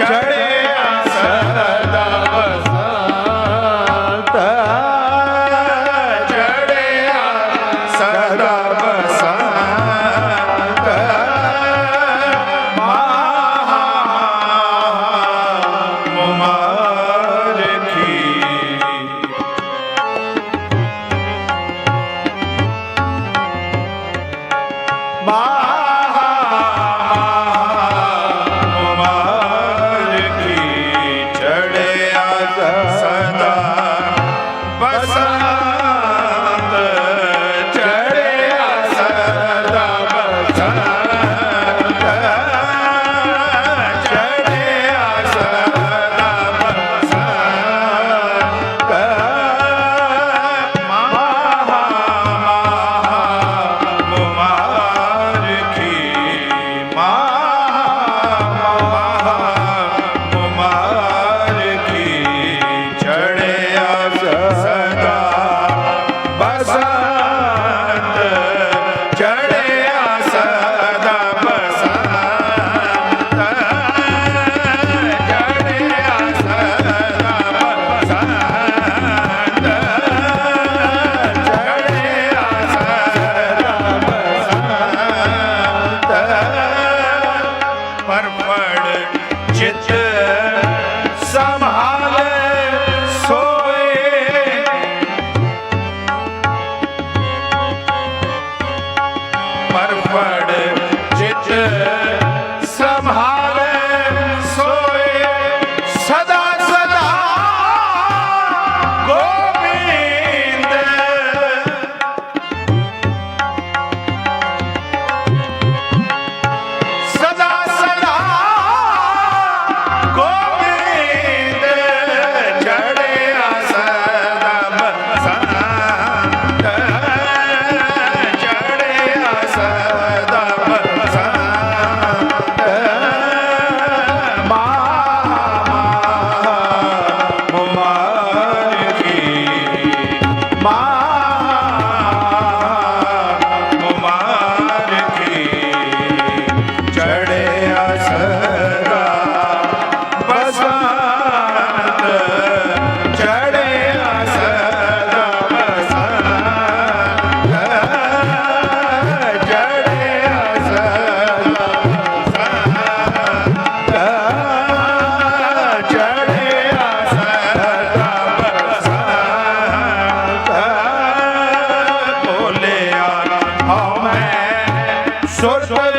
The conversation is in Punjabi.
ਚੜਿਆ ਸਦਾ ਬਸੰਤ ਚੜਿਆ ਸਦਾ ਬਸੰਤ ਮਹਾ সরকার